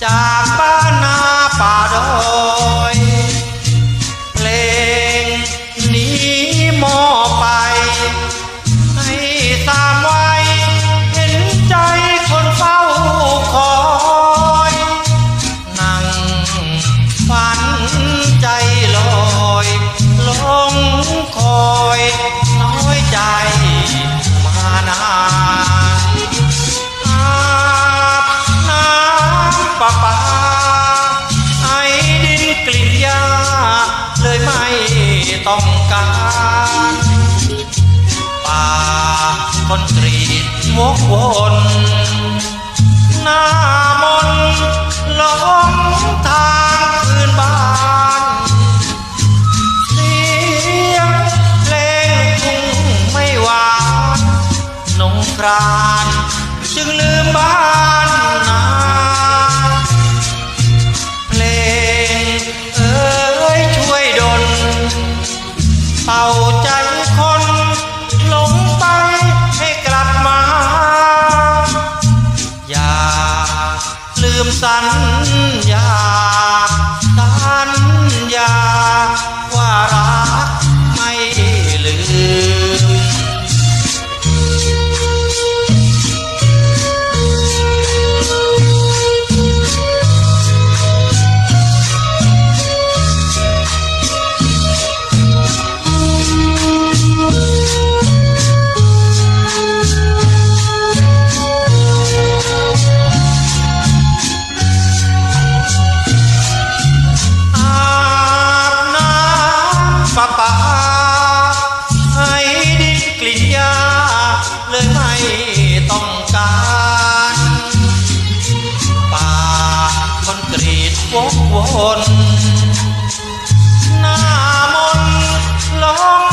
dark ต้องการป่าคนกรีตวกวน sun. เลยไม่ต้องการปากคนกรีดวกวนหน้ามนลอง